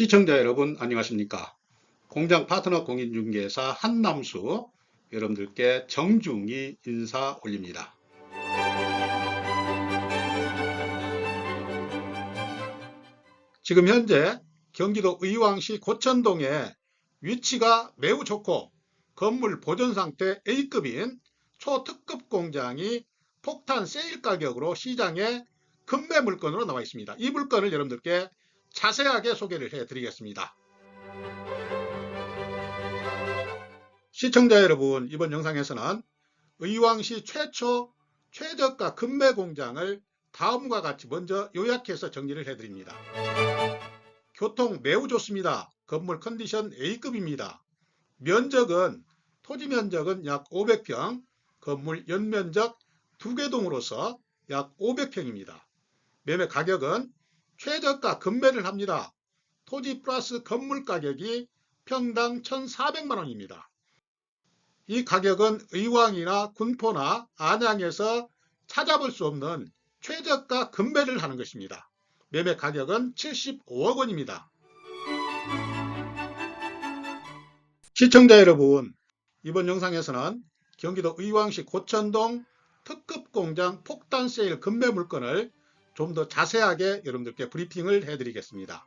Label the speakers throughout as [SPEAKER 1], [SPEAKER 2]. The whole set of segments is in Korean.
[SPEAKER 1] 시청자 여러분 안녕하십니까 공장 파트너 공인중개사 한남수 여러분들께 정중히 인사 올립니다 지금 현재 경기도 의왕시 고천동에 위치가 매우 좋고 건물 보존 상태 A급인 초특급 공장이 폭탄 세일 가격으로 시장에 금매 물건으로 나와 있습니다. 이 물건을 여러분들께 자세하게 소개를 해 드리겠습니다. 시청자 여러분, 이번 영상에서는 의왕시 최초 최저가 금매 공장을 다음과 같이 먼저 요약해서 정리를 해 드립니다. 교통 매우 좋습니다. 건물 컨디션 A급입니다. 면적은 토지 면적은 약 500평, 건물 연면적 2개 동으로서 약 500평입니다. 매매 가격은 최저가 금매를 합니다. 토지 플러스 건물 가격이 평당 1,400만 원입니다. 이 가격은 의왕이나 군포나 안양에서 찾아볼 수 없는 최저가 금매를 하는 것입니다. 매매 가격은 75억 원입니다. 시청자 여러분, 이번 영상에서는 경기도 의왕시 고천동 특급 공장 폭탄 세일 금매 물건을 좀 더 자세하게 여러분들께 브리핑을 해드리겠습니다.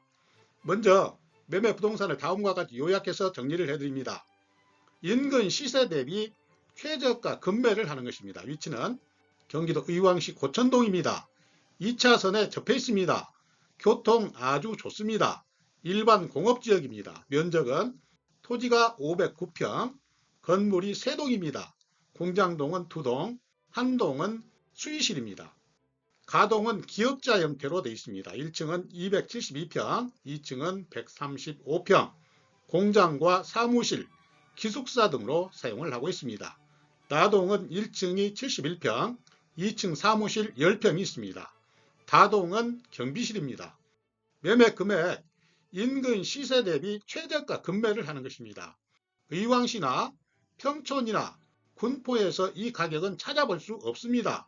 [SPEAKER 1] 먼저 매매 부동산을 다음과 같이 요약해서 정리를 해드립니다. 인근 시세 대비 최저가 금매를 하는 것입니다. 위치는 경기도 의왕시 고천동입니다. 2차선에 접해 있습니다. 교통 아주 좋습니다. 일반 공업지역입니다. 면적은 토지가 509평, 건물이 3동입니다. 공장동은 2동, 한 동은 수의실입니다. 가동은 기역자 형태로 되어 있습니다. 1층은 272평, 2층은 135평, 공장과 사무실, 기숙사 등으로 사용을 하고 있습니다. 나동은 1층이 71평, 2층 사무실 10평이 있습니다. 다동은 경비실입니다. 매매 금액, 인근 시세 대비 최저가 금매를 하는 것입니다. 의왕시나 평촌이나 군포에서 이 가격은 찾아볼 수 없습니다.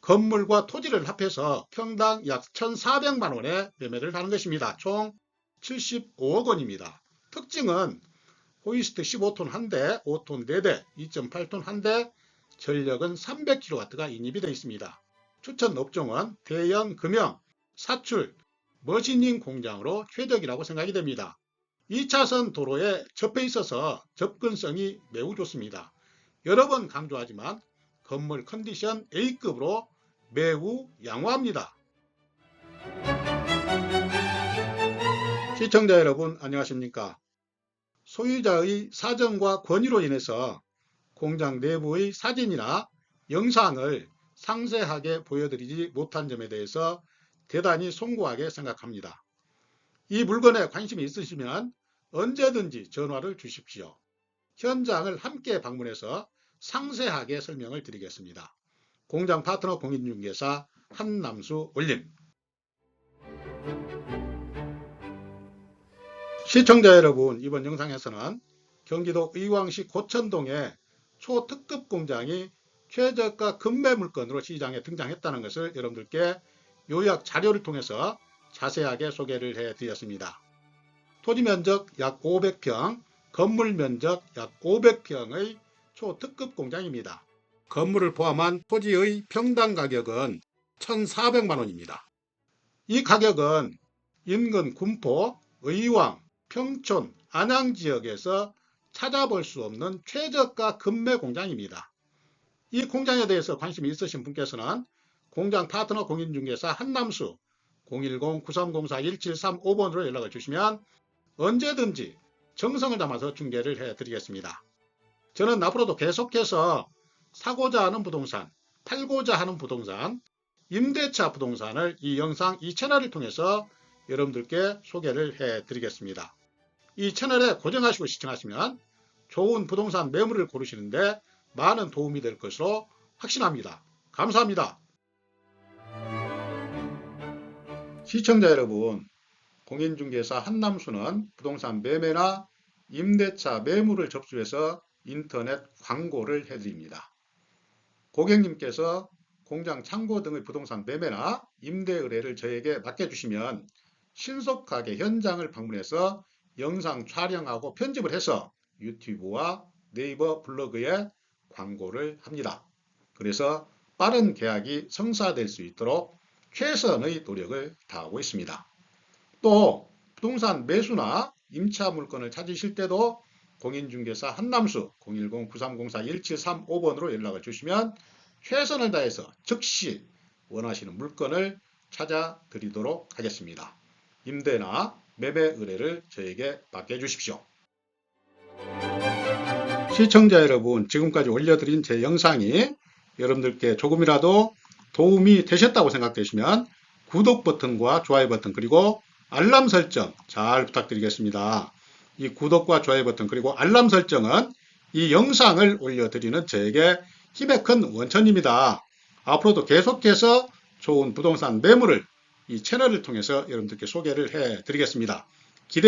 [SPEAKER 1] 건물과 토지를 합해서 평당 약 1,400만 원에 매매를 하는 것입니다. 총 75억 원입니다. 특징은 호이스트 15톤 한 대, 5톤 4대, 2.8톤 한 대, 전력은 300kW가 인입이 되어 있습니다. 추천 업종은 대형 금형, 사출, 머신닝 공장으로 최적이라고 생각이 됩니다. 2차선 도로에 접해 있어서 접근성이 매우 좋습니다. 여러 번 강조하지만 건물 컨디션 A급으로 매우 양호합니다. 시청자 여러분 안녕하십니까? 소유자의 사정과 권유로 인해서 공장 내부의 사진이나 영상을 상세하게 보여드리지 못한 점에 대해서 대단히 송구하게 생각합니다. 이 물건에 관심이 있으시면 언제든지 전화를 주십시오. 현장을 함께 방문해서 상세하게 설명을 드리겠습니다. 공장 파트너 공인중개사 한남수 올림 시청자 여러분 이번 영상에서는 경기도 의왕시 고천동의 초특급 공장이 최저가 금매 물건으로 시장에 등장했다는 것을 여러분들께 요약 자료를 통해서 자세하게 소개를 해 드렸습니다. 토지 면적 약 500평, 건물 면적 약 500평의 초특급 공장입니다. 건물을 포함한 토지의 평당 가격은 1,400만 원입니다. 이 가격은 인근 군포, 의왕, 평촌, 안양 지역에서 찾아볼 수 없는 최저가 금매 공장입니다. 이 공장에 대해서 관심이 있으신 분께서는 공장 파트너 공인중개사 한남수 010-9304-1735번으로 연락을 주시면 언제든지 정성을 담아서 중개를 해 드리겠습니다. 저는 앞으로도 계속해서 사고자 하는 부동산, 팔고자 하는 부동산, 임대차 부동산을 이 영상 이 채널을 통해서 여러분들께 소개를 해 드리겠습니다. 이 채널에 고정하시고 시청하시면 좋은 부동산 매물을 고르시는데 많은 도움이 될 것으로 확신합니다. 감사합니다. 시청자 여러분, 공인중개사 한남수는 부동산 매매나 임대차 매물을 접수해서 인터넷 광고를 해드립니다. 고객님께서 공장 창고 등의 부동산 매매나 임대 의뢰를 저에게 맡겨주시면 신속하게 현장을 방문해서 영상 촬영하고 편집을 해서 유튜브와 네이버 블로그에 광고를 합니다. 그래서 빠른 계약이 성사될 수 있도록 최선의 노력을 다하고 있습니다. 또 부동산 매수나 임차 물건을 찾으실 때도 공인중개사 한남수 010-9304-1735번으로 연락을 주시면 최선을 다해서 즉시 원하시는 물건을 찾아 드리도록 하겠습니다. 임대나 매매 의뢰를 저에게 맡겨주십시오. 시청자 여러분, 지금까지 올려드린 제 영상이 여러분들께 조금이라도 도움이 되셨다고 생각되시면 구독 버튼과 좋아요 버튼 그리고 알람 설정 잘 부탁드리겠습니다. 이 구독과 좋아요 버튼 그리고 알람 설정은 이 영상을 올려드리는 저에게 힘의 큰 원천입니다. 앞으로도 계속해서 좋은 부동산 매물을 이 채널을 통해서 여러분들께 소개를 해 드리겠습니다.